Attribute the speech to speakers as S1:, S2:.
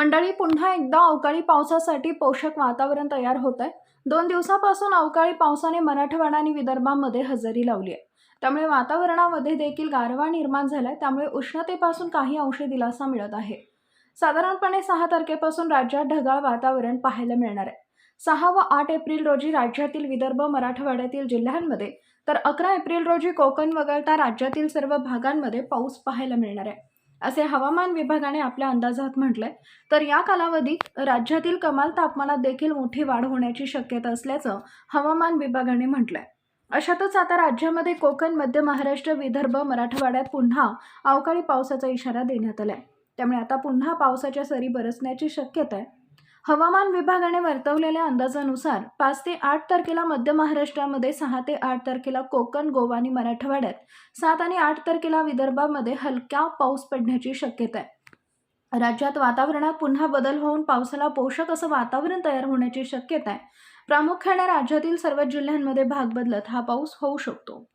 S1: मंडळी पुन्हा एकदा अवकाळी पावसासाठी पोषक वातावरण तयार होत आहे दोन दिवसापासून अवकाळी पावसाने मराठवाडा आणि विदर्भामध्ये हजेरी लावली आहे. त्यामुळे वातावरणामध्ये देखील गारवा निर्माण झालाय. त्यामुळे उष्णतेपासून काही अंशी दिलासा मिळत आहे. साधारणपणे सहा तारखेपासून राज्यात ढगाळ वातावरण पाहायला मिळणार आहे. सहा व आठ एप्रिल रोजी राज्यातील विदर्भ मराठवाड्यातील जिल्ह्यांमध्ये तर अकरा एप्रिल रोजी कोकण वगळता राज्यातील सर्व भागांमध्ये पाऊस पाहायला मिळणार आहे. असे हवामान विभागाने आपल्या अंदाजात म्हटलंय. तर या कालावधीत राज्यातील कमाल तापमानात देखील मोठी वाढ होण्याची शक्यता असल्याचं हवामान विभागाने म्हटलंय. अशातच आता राज्यामध्ये कोकण मध्य महाराष्ट्र विदर्भ मराठवाड्यात पुन्हा अवकाळी पावसाचा इशारा देण्यात आलाय. त्यामुळे आता पुन्हा पावसाच्या सरी बरसण्याची शक्यता आहे हवामान विभागाने वर्तवलेल्या अंदाजानुसार पाच ते आठ तारखेला मध्य महाराष्ट्रामध्ये सहा ते आठ तारखेला कोकण गोवा आणि मराठवाड्यात. सात आणि आठ तारखेला विदर्भामध्ये हलक्या पाऊस पडण्याची शक्यता आहे. राज्यात वातावरणात पुन्हा बदल होऊन पावसाला पोषक असं वातावरण तयार होण्याची शक्यता आहे. प्रामुख्याने राज्यातील सर्व जिल्ह्यांमध्ये भाग बदलत हा पाऊस होऊ शकतो.